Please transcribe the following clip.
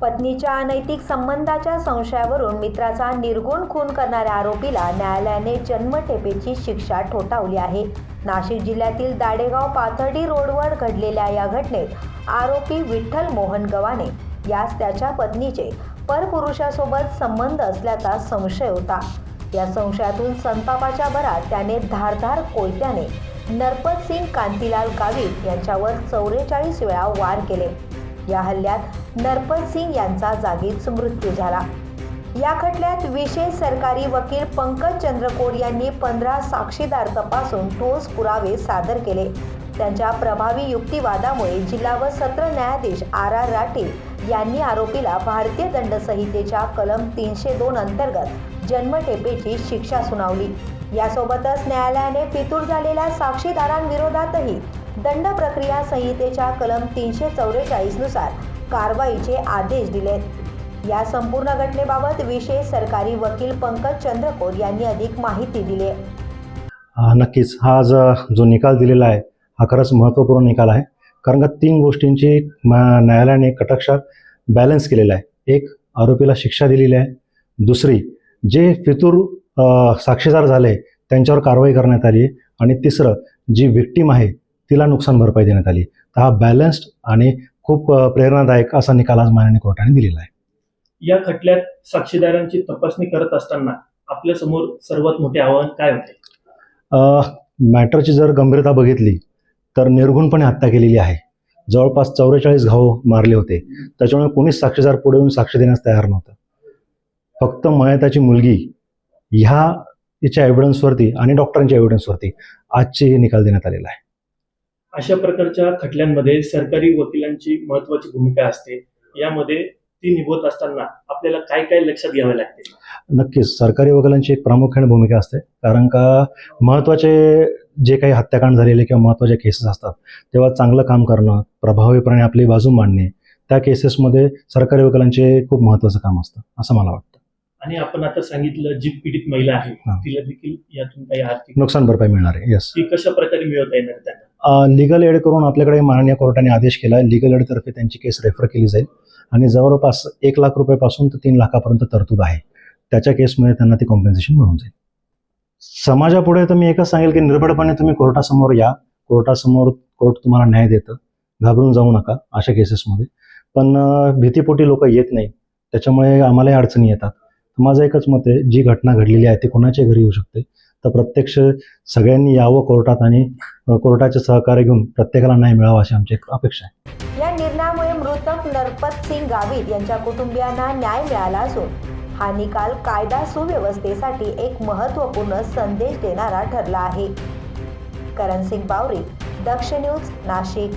पत्नीच्या अनैतिक संबंधाच्या संशयावरून मित्राचा निर्गुण खून करणाऱ्या आरोपीला न्यायालयाने जन्मठेपेची शिक्षा ठोठावली आहे. नाशिक जिल्ह्यातील दाडेगाव पाथर्डी रोडवर घडलेल्या या घटनेत आरोपी विठ्ठल मोहन गवाने यास त्याच्या पत्नीचे परपुरुषासोबत संबंध असल्याचा संशय होता. या संशयातून संतापाच्या भरात त्याने धारधार कोयत्याने नरपत सिंग कांतीलाल गावित यांच्यावर चौवेचाळीस वेळा वार केले. या हल्ल्यात नरपत सिंग यांचा जागीच मृत्यू झाला. या खटल्यात विशेष सरकारी वकील पंकज चंद्रकोड यांनी पंधरा साक्षीदार तपासून ठोस पुरावे सादर केले. त्यांच्या प्रभावी युक्तिवादामुळे जिल्हा व सत्र न्यायाधीश आर आर राठील यांनी आरोपीला भारतीय दंड संहितेच्या कलम तीनशे दोन अंतर्गत जन्मठेपेची शिक्षा सुनावली. यासोबतच न्यायालयाने फितूर झालेल्या साक्षीदारांविरोधातही दंड प्रक्रिया संहितेच्या कलम तीनशे चौवेचाळीसनुसार कारवाईचे आदेश दिलेत या संपूर्ण घटनेबाबत विशेष सरकारी वकील पंकज चंद्रकोर यांनी अधिक माहिती दिली. आहे नक्कीच. हा जो निकाल दिलेला आहे हा खरंच महत्त्वपूर्ण निकाल आहे. कारण का तीन गोष्टींची म- न्यायालयाने कटाक्षात बॅलन्स केलेला आहे. एक आरोपीला शिक्षा दिलेली आहे. दुसरी जे फितूर साक्षीदार झाले त्यांच्यावर कारवाई करण्यात आली आहे. आणि तिसरं जी विक्टीम आहे तिला नुकसान भरपाई देण्यात आली. तर हा बॅलन्स्ड आणि खूप प्रेरणादायक असा निकाल आज माननीय कोर्टाने दिलेला आहे. या खटल्यात साक्षीदारांची तपासणी करत असताना आपल्यासमोर सर्वात मोठे आव्हान काय होते? मॅटरची जर गंभीरता बघितली तर निर्घुणपणे हत्या केलेली आहे. जवळपास चौवेचाळीस घाव मारले होते. त्याच्यामुळे कोणीच साक्षीदार पुढे येऊन साक्ष देण्यास तयार नव्हतं. फक्त मयताची मुलगी ह्या हिच्या एव्हिडन्सवरती आणि डॉक्टरांच्या एव्हिडन्सवरती आजचे हे निकाल देण्यात आलेला आहे. अशा प्रकारच्या खटल्यांमध्ये सरकारी वकिलांची महत्वाची भूमिका असते. यामध्ये ती निभवत असताना आपल्याला काय काय लक्षात घ्यावे लागते? नक्कीच. सरकारी वकिलांची एक प्रामुख्याने भूमिका असते. कारण का महत्त्वाचे जे काही हत्याकांड झालेले किंवा महत्त्वाचे केसेस असतात तेव्हा चांगलं काम करणं प्रभावीपणे आपली बाजू मांडणे त्या केसेसमध्ये सरकारी वकिलांचे खूप महत्त्वाचं काम असतं असं मला वाटतं. आणि आपण आता सांगितलं जी पीडित महिला आहे. तिला देखील यातून काही आर्थिक नुकसान भरपाई मिळणार आहे. येस ती कशा प्रकारे मिळवता येणार त्यांना? लिगल एड करून आपल्याकडे माननीय कोर्टाने आदेश केला आहे लिगल एडतर्फे त्यांची केस रेफर केली जाईल. आणि जवळपास एक लाख रुपयापासून तर तीन लाखापर्यंत तरतूद आहे. त्याच्या केसमध्ये त्यांना ती कॉम्पेन्सेशन मिळून जाईल. समाजापुढे तर मी एकच सांगेल की निर्भडपणे तुम्ही कोर्टासमोर या. कोर्टासमोर कोर्ट तुम्हाला न्याय देतं. घाबरून जाऊ नका अशा केसेसमध्ये पण भीतीपोटी लोक येत नाही. त्याच्यामुळे आम्हालाही अडचणी येतात. माझं एकच मत आहे जी घटना घडलेली आहे ती कोणाच्या घरी येऊ शकते. तर प्रत्यक्ष सगळ्यांनी यावं कोर्टात आणि कोर्टाचे सहकार्य घेऊन प्रत्येकाला न्याय मिळावा अशी आमची अपेक्षा आहे. या निर्णयामुळे मृतक नरपत सिंग गावित यांच्या कुटुंबियांना न्याय मिळाला असून हा निकाल कायदा सुव्यवस्थेसाठी एक महत्त्वपूर्ण संदेश देणारा ठरला आहे. करण सिंग बावरी दक्ष न्यूज नाशिक.